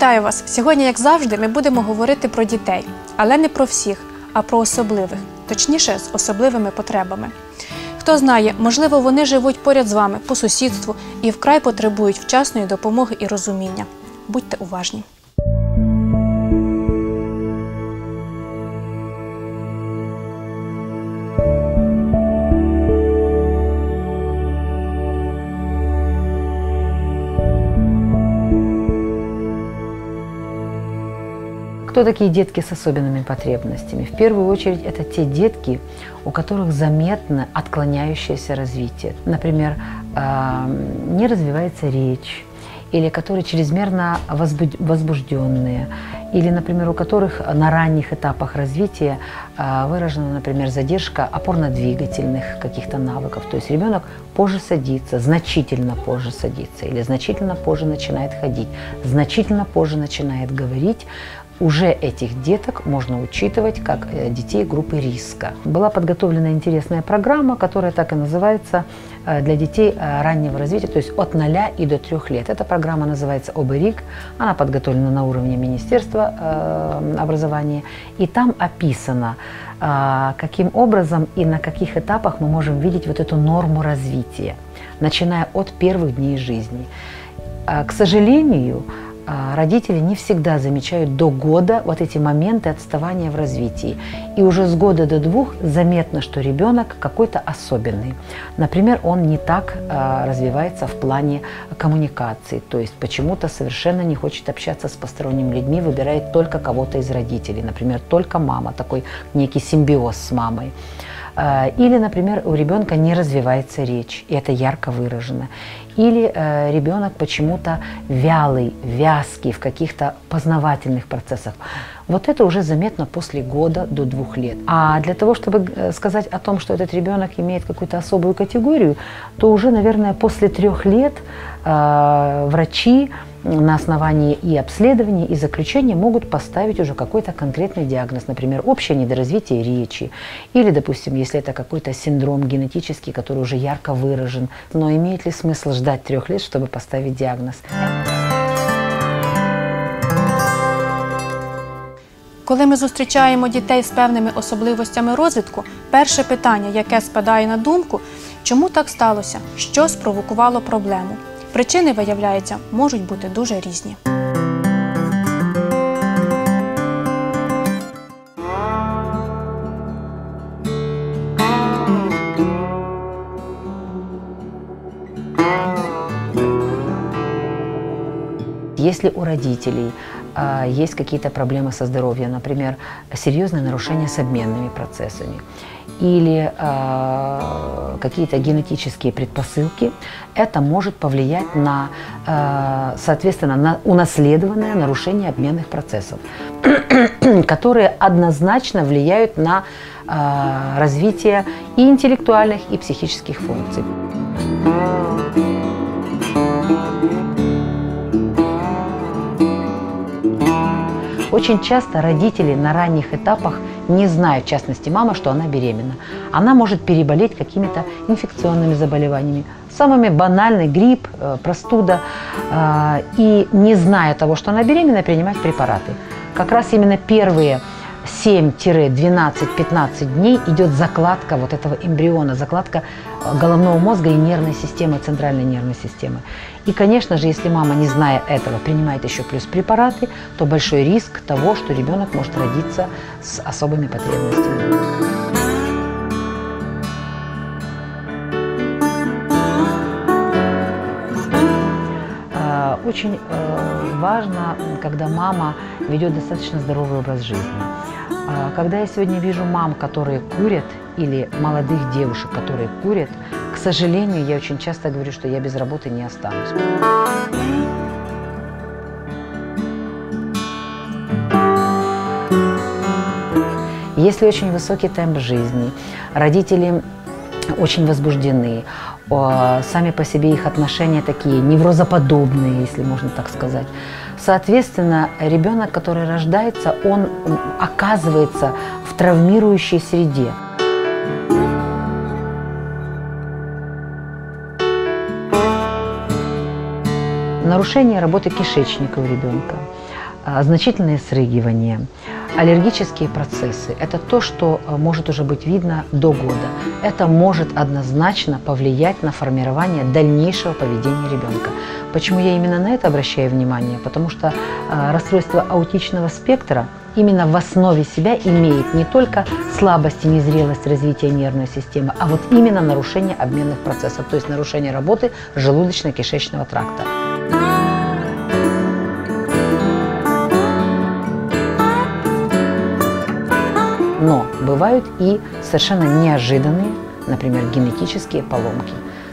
Вітаю вас! Сьогодні, як завжди, ми будемо говорити про дітей, але не про всіх, а про особливих, точніше, з особливими потребами. Хто знає, можливо, вони живуть поряд з вами по сусідству і вкрай потребують вчасної допомоги і розуміння. Будьте уважні. Кто такие детки с особенными потребностями? В первую очередь это те детки, у которых заметно отклоняющееся развитие. Например, э, не развивается речь, или которые чрезмерно возбужденные, или, например, у которых на ранних этапах развития э, выражена, например, задержка опорно-двигательных каких-то навыков. То есть ребенок позже садится, значительно позже садится, или значительно позже начинает ходить, значительно позже начинает говорить, уже этих деток можно учитывать как э, детей группы риска. Была подготовлена интересная программа, которая так и называется э, для детей э, раннего развития, то есть от 0 и до 3 лет. Эта программа называется ОБРИК, она подготовлена на уровне Министерства образования, и там описано, каким образом и на каких этапах мы можем видеть вот эту норму развития, начиная от первых дней жизни. К сожалению, родители не всегда замечают до года вот эти моменты отставания в развитии. И уже с года до двух заметно, что ребенок какой-то особенный. Например, он не так а, развивается в плане коммуникации, то есть почему-то совершенно не хочет общаться с посторонними людьми, выбирает только кого-то из родителей, например, только мама, такой некий симбиоз с мамой. А, Или, например, у ребенка не развивается речь, и это ярко выражено. Или э, ребенок почему-то вялый, вязкий в каких-то познавательных процессах. Вот это уже заметно после года до двух лет. А для того, чтобы э, сказать о том, что этот ребенок имеет какую-то особую категорию, то уже, наверное, после трех лет э, врачи на основании и обследования, и заключения могут поставить уже какой-то конкретный диагноз, например, общее недоразвитие речи, или, допустим, если это какой-то синдром генетический, который уже ярко выражен. Но имеет ли смысл ждать трех лет, чтобы поставить диагноз? Коли ми зустрічаємо дітей з певними особливостями розвитку, перше питання, яке спадає на думку, чому так сталося, що спровокувало проблему. Причини, виявляється, можуть бути дуже різні. Если у родителей а, есть какие-то проблемы со здоровьем, например, серьезное нарушение с обменными процессами или а, какие-то генетические предпосылки, это может повлиять на, а, соответственно, на унаследованное нарушение обменных процессов, которые однозначно влияют на а, развитие и интеллектуальных, и психических функций. Очень часто родители на ранних этапах не знают, в частности мама, что она беременна. Она может переболеть какими-то инфекционными заболеваниями, самыми банальный грипп, э, простуда, э, и не зная того, что она беременна, принимать препараты. Как раз именно первые 7-12-15 дней идет закладка вот этого эмбриона, закладка э, головного мозга и нервной системы, центральной нервной системы. И, конечно же, если мама, не зная этого, принимает еще плюс препараты, то большой риск того, что ребенок может родиться с особыми потребностями. Э, Очень э, важно, когда мама ведет достаточно здоровый образ жизни. А, Когда я сегодня вижу мам, которые курят, или молодых девушек, которые курят, к сожалению, я очень часто говорю, что я без работы не останусь. Если очень высокий темп жизни, родители очень возбуждены, сами по себе их отношения такие неврозоподобные, если можно так сказать. Соответственно, ребенок, который рождается, он оказывается в травмирующей среде. Нарушение работы кишечника у ребенка, а, значительные срыгивания, аллергические процессы. Это то, что а, может уже быть видно до года. Это может однозначно повлиять на формирование дальнейшего поведения ребенка. Почему я именно на это обращаю внимание? Потому что э, расстройство аутичного спектра именно в основе себя имеет не только слабость и незрелость развития нервной системы, а вот именно нарушение обменных процессов, то есть нарушение работы желудочно-кишечного тракта. Но бывают и совершенно неожиданные, например, генетические поломки,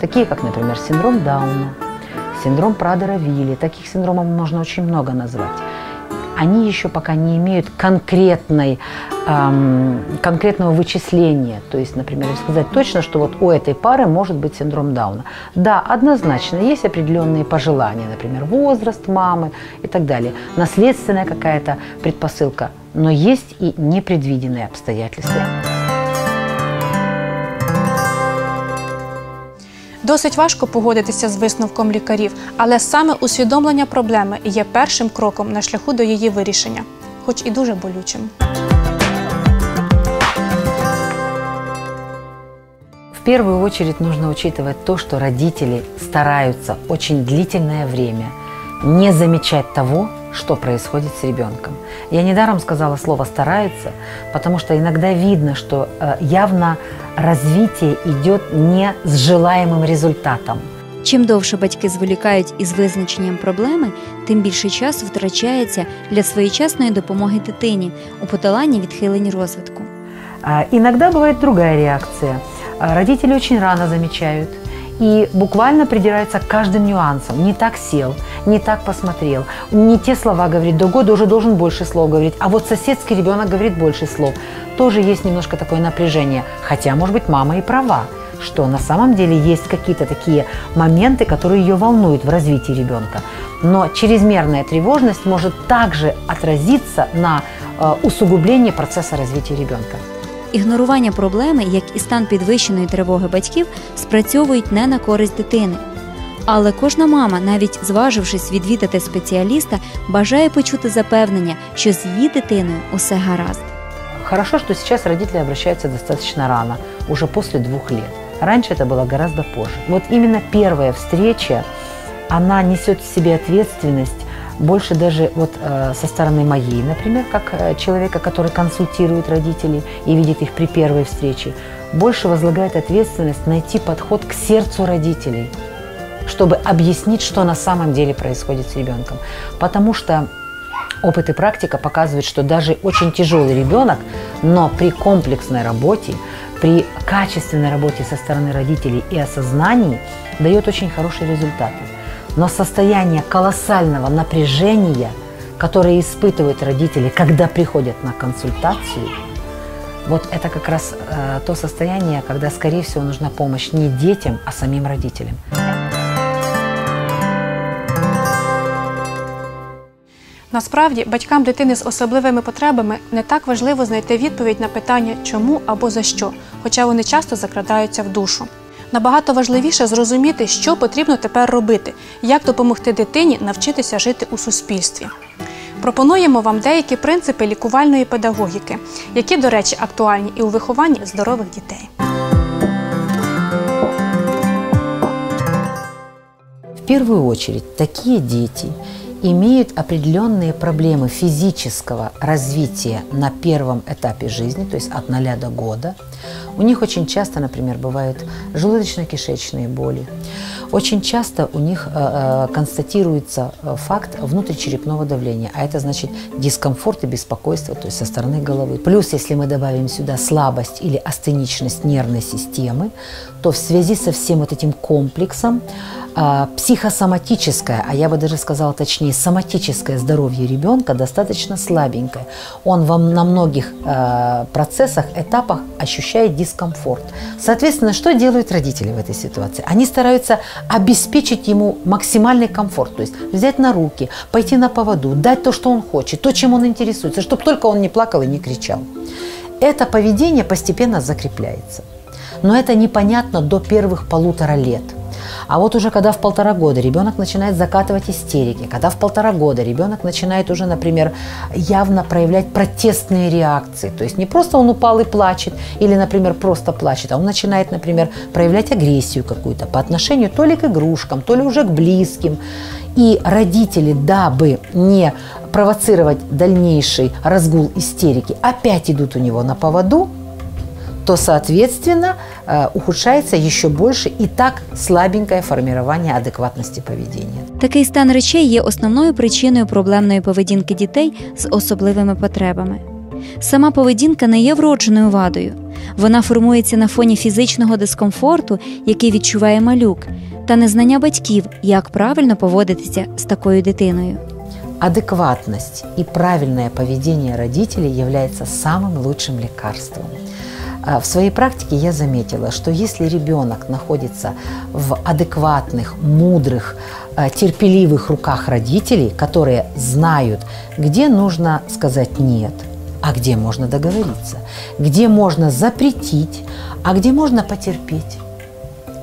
такие как, например, синдром Дауна, синдром Прадера-Вилли. Таких синдромов можно очень много назвать. Они еще пока не имеют конкретной, эм, конкретного вычисления. То есть, например, сказать точно, что вот у этой пары может быть синдром Дауна. Да, однозначно, есть определенные пожелания, например, возраст мамы и так далее. Наследственная какая-то предпосылка. Но есть и непредвиденные обстоятельства. Досить важко погодитися з висновком лікарів, але саме усвідомлення проблеми є першим кроком на шляху до її вирішення, хоч і дуже болючим. В первую очередь нужно учитывать то, что родители стараются очень длительное время не замечать того, что происходит с ребенком. Я недаром сказала слово «стараются», потому что иногда видно, что э, явно развитие идет не з желаемым результатом. Чим довше батьки зволікають із визначенням проблеми, тим більше часу втрачається для своєчасної допомоги дитині у подоланні відхилень розвитку. Иногда бывает другая реакция. Родители очень рано замечают – и буквально придирается к каждым нюансам. Не так сел, не так посмотрел, не те слова говорит, года уже должен больше слов говорить, а вот соседский ребенок говорит больше слов. Тоже есть немножко такое напряжение, хотя, может быть, мама и права что на самом деле есть какие-то такие моменты, которые ее волнуют в развитии ребенка. Но чрезмерная тревожность может также отразиться на э, усугублении процесса развития ребенка. Ігнорування проблеми, як і стан підвищеної тривоги батьків, спрацьовують не на користь дитини. Але кожна мама, навіть зважившись відвідати спеціаліста, бажає почути запевнення, що з її дитиною усе гаразд. Хорошо, что сейчас родители обращаются достаточно рано, уже после двух лет. Раньше это было гораздо позже. Вот именно первая встреча, она несет в себе ответственность больше даже вот э, со стороны моей, например, как э, человека, который консультирует родителей и видит их при первой встрече, больше возлагает ответственность найти подход к сердцу родителей, чтобы объяснить, что на самом деле происходит с ребенком. Потому что опыт и практика показывают, что даже очень тяжелый ребенок, но при комплексной работе, при качественной работе со стороны родителей и осознании дает очень хорошие результаты. Но состояние колоссального напряжения, которое испытывают родители, когда приходят на консультацию, вот это как раз э, то состояние, когда, скорее всего, нужна помощь не детям, а самим родителям. Насправді, батькам дитини з особливими потребами не так важливо знайти відповідь на питання чому або за що, хоча вони часто закрадаються в душу. Набагато важливіше зрозуміти, що потрібно тепер робити, як допомогти дитині навчитися жити у суспільстві. Пропонуємо вам деякі принципи лікувальної педагогіки, які, до речі, актуальні і у вихованні здорових дітей. В первую очередь, такие дети имеют определенные проблемы физического развития на первом этапе жизни, то есть от 0 до года. У них очень часто, например, бывают желудочно-кишечные боли. Очень часто у них э, э констатируется э, факт внутричерепного давления, а это значит дискомфорт и беспокойство, то есть со стороны головы. Плюс, если мы добавим сюда слабость или астеничность нервной системы, то в связи со всем вот этим комплексом а, психосоматическое, а я бы даже сказала точнее, соматическое здоровье ребенка достаточно слабенькое. Он вам на многих э, процессах, этапах ощущает дискомфорт. Соответственно, что делают родители в этой ситуации? Они стараются обеспечить ему максимальный комфорт, то есть взять на руки, пойти на поводу, дать то, что он хочет, то, чем он интересуется, чтобы только он не плакал и не кричал. Это поведение постепенно закрепляется. Но это непонятно до первых полутора лет – А вот уже когда в полтора года ребенок начинает закатывать истерики, когда в полтора года ребенок начинает уже, например, явно проявлять протестные реакции, то есть не просто он упал и плачет, или, например, просто плачет, а он начинает, например, проявлять агрессию какую-то по отношению то ли к игрушкам, то ли уже к близким. И родители, дабы не провоцировать дальнейший разгул истерики, опять идут у него на поводу, то, соответственно, э, ухудшается еще больше и так слабенькое формирование адекватности поведения. Такий стан речей є основною причиною проблемної поведінки дітей з особливими потребами. Сама поведінка не є вродженою вадою. Вона формується на фоні фізичного дискомфорту, який відчуває малюк, та незнання батьків, як правильно поводитися з такою дитиною. Адекватность и правильное поведение родителей является самым лучшим лекарством. А В своей практике я заметила, что если ребенок находится в адекватных, мудрых, э, терпеливых руках родителей, которые знают, где нужно сказать «нет», а где можно договориться, где можно запретить, а где можно потерпеть.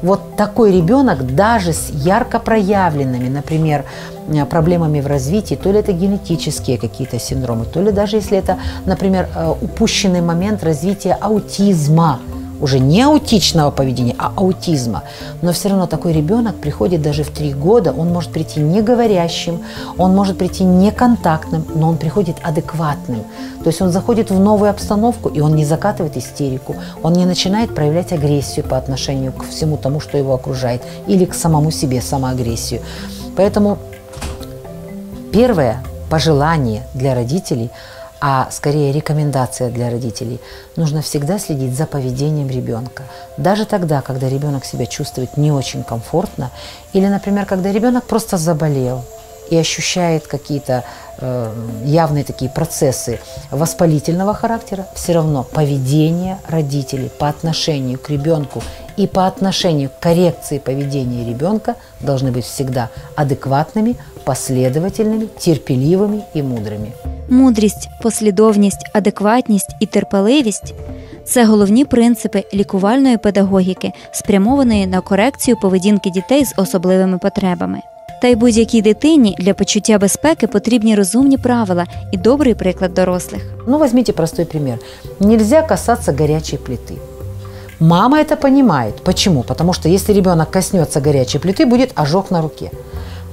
Вот такой ребенок даже с ярко проявленными, например, э, проблемами в развитии, то ли это генетические какие-то синдромы, то ли даже если это, например, э, упущенный момент развития аутизма, уже не аутичного поведения, а аутизма. Но все равно такой ребенок приходит даже в три года, он может прийти не говорящим, он может прийти не контактным, но он приходит адекватным. То есть он заходит в новую обстановку, и он не закатывает истерику, он не начинает проявлять агрессию по отношению к всему тому, что его окружает, или к самому себе, самоагрессию. Поэтому первое пожелание для родителей – а скорее рекомендация для родителей. Нужно всегда следить за поведением ребенка. Даже тогда, когда ребенок себя чувствует не очень комфортно, или, например, когда ребенок просто заболел и ощущает какие-то э, явные такие процессы воспалительного характера, все равно поведение родителей по отношению к ребенку и по отношению к коррекции поведения ребенка должны быть всегда адекватными, последовательными, терпеливыми и мудрыми. Мудрість, послідовність, адекватність і терпеливість це головні принципи лікувальної педагогіки, спрямованої на корекцію поведінки дітей з особливими потребами. Та й будь-якій дитині для почуття безпеки потрібні розумні правила і добрий приклад дорослих. Ну, возьмите простой пример. Нельзя касаться горячей плиты. Мама это понимает. Почему? Потому что если ребенок коснется горячей плиты, будет ожог на руке.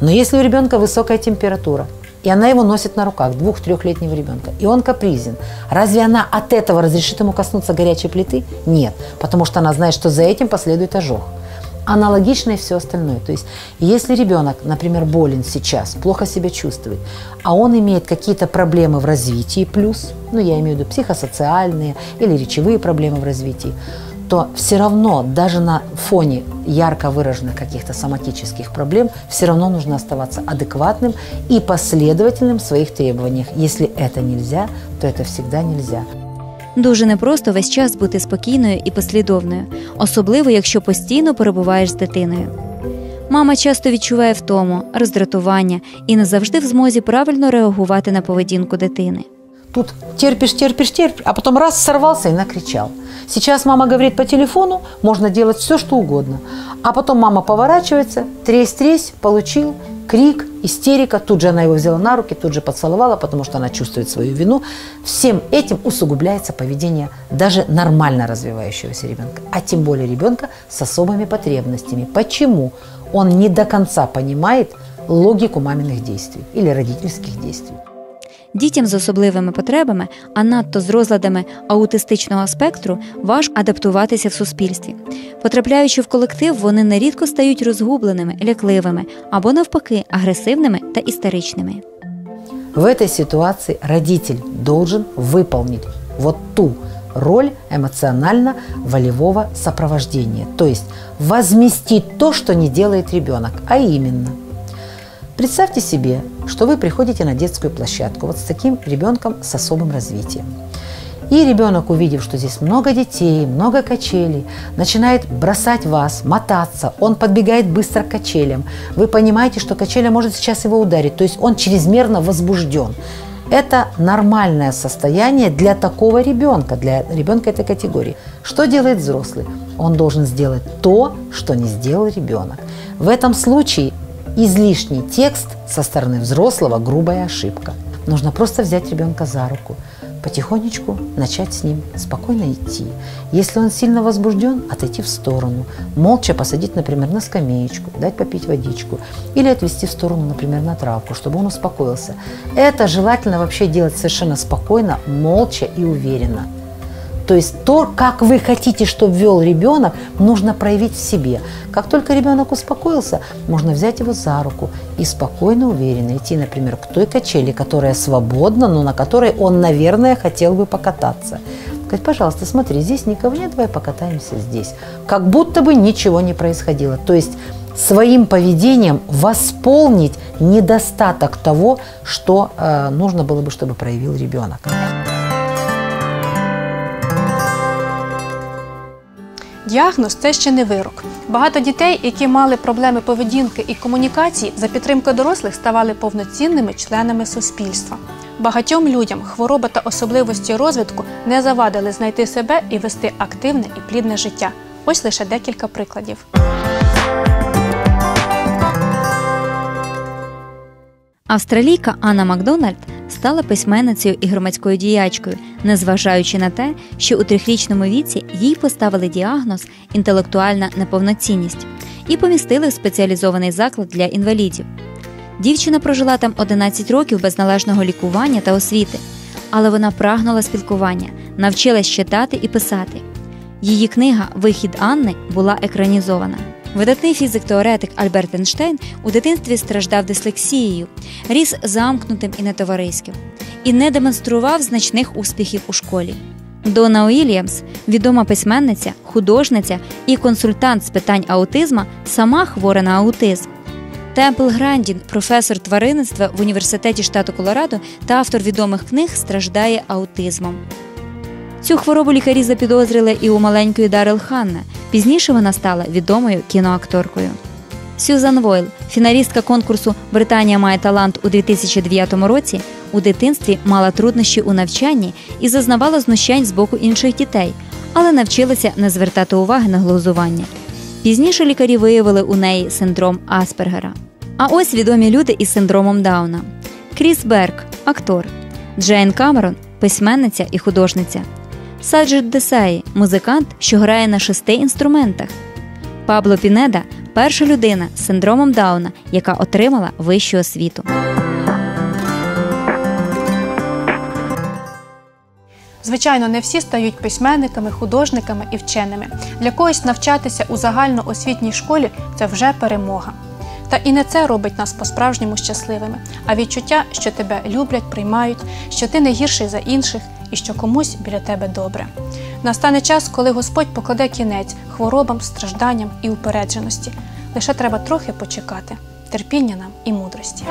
Но если у ребенка высокая температура, и она его носит на руках, двух-трехлетнего ребенка, и он капризен, разве она от этого разрешит ему коснуться горячей плиты? Нет, потому что она знает, что за этим последует ожог. Аналогично и все остальное. То есть, если ребенок, например, болен сейчас, плохо себя чувствует, а он имеет какие-то проблемы в развитии плюс, ну, я имею в виду психосоциальные или речевые проблемы в развитии, то все равно даже на фоне ярко выраженных каких-то соматических проблем все равно нужно оставаться адекватным и последовательным в своих требованиях. Если это нельзя, то это всегда нельзя. Дуже непросто весь час бути спокійною і послідовною, особливо якщо постійно перебуваєш з дитиною. Мама часто відчуває втому, роздратування і не завжди в змозі правильно реагувати на поведінку дитини. Тут терпишь, терпишь, терпишь, а потом раз сорвался и накричал. Сейчас мама говорит по телефону, можно делать все, что угодно. А потом мама поворачивается, тресь-тресь, получил, крик, истерика. Тут же она его взяла на руки, тут же поцеловала, потому что она чувствует свою вину. Всем этим усугубляется поведение даже нормально развивающегося ребенка, а тем более ребенка с особыми потребностями. Почему? Он не до конца понимает логику маминых действий или родительских действий. Дітям з особливими потребами, а надто з розладами аутистичного спектру, важко адаптуватися в суспільстві. Потрапляючи в колектив, вони нерідко стають розгубленими, лякливими або навпаки агресивними та істеричними. В этой ситуации родитель должен выполнить вот ту роль эмоционально-волевого сопровождения, то есть возместить то, что не делает ребенок, а именно Представьте себе, что вы приходите на детскую площадку вот с таким ребенком с особым развитием. И ребенок, увидев, что здесь много детей, много качелей, начинает бросать вас, мотаться. Он подбегает быстро к качелям. Вы понимаете, что качеля может сейчас его ударить. То есть он чрезмерно возбужден. Это нормальное состояние для такого ребенка, для ребенка этой категории. Что делает взрослый? Он должен сделать то, что не сделал ребенок. В этом случае излишний текст со стороны взрослого – грубая ошибка. Нужно просто взять ребенка за руку, потихонечку начать с ним спокойно идти. Если он сильно возбужден, отойти в сторону, молча посадить, например, на скамеечку, дать попить водичку или отвести в сторону, например, на травку, чтобы он успокоился. Это желательно вообще делать совершенно спокойно, молча и уверенно. То есть то, как вы хотите, чтобы вел ребенок, нужно проявить в себе. Как только ребенок успокоился, можно взять его за руку и спокойно, уверенно идти, например, к той качели, которая свободна, но на которой он, наверное, хотел бы покататься. Сказать, пожалуйста, смотри, здесь никого нет, давай покатаемся здесь. Как будто бы ничего не происходило. То есть своим поведением восполнить недостаток того, что э, нужно было бы, чтобы проявил ребенок. Діагноз це ще не вирок. Багато дітей, які мали проблеми поведінки і комунікації, за підтримкою дорослих ставали повноцінними членами суспільства. Багатьом людям хвороба та особливості розвитку не завадили знайти себе і вести активне і плідне життя. Ось лише декілька прикладів. Австралійка Анна Макдональд стала письменницею і громадською діячкою, незважаючи на те, що у трьохрічному віці їй поставили діагноз інтелектуальна неповноцінність і помістили в спеціалізований заклад для інвалідів. Дівчина прожила там 11 років без належного лікування та освіти, але вона прагнула спілкування, навчилась читати і писати. Її книга Вихід Анни була екранізована. Видатний фізик-теоретик Альберт Ейнштейн у дитинстві страждав дислексією, ріс замкнутим і нетовариським, і не демонстрував значних успіхів у школі. Дона Уільямс, відома письменниця, художниця і консультант з питань аутизма, сама хвора на аутизм. Темпл Грандін, професор тваринництва в університеті штату Колорадо та автор відомих книг, страждає аутизмом. Цю хворобу лікарі запідозрили і у маленької Дарел Ханна. Пізніше вона стала відомою кіноакторкою. Сюзан Войл, фіналістка конкурсу Британія має талант у 2009 році, у дитинстві мала труднощі у навчанні і зазнавала знущань з боку інших дітей, але навчилася не звертати уваги на глузування. Пізніше лікарі виявили у неї синдром Аспергера. А ось відомі люди із синдромом Дауна: Кріс Берг, актор, Джейн Камерон, письменниця і художниця. Саджид Десаї музикант, що грає на шести інструментах. Пабло Пінеда перша людина з синдромом Дауна, яка отримала вищу освіту. Звичайно, не всі стають письменниками, художниками і вченими. Для когось навчатися у загальноосвітній школі це вже перемога. Та і не це робить нас по-справжньому щасливими, а відчуття, що тебе люблять, приймають, що ти не гірший за інших і що комусь біля тебе добре. Настане час, коли Господь покладе кінець хворобам, стражданням і упередженості. Лише треба трохи почекати, терпіння нам і мудрості.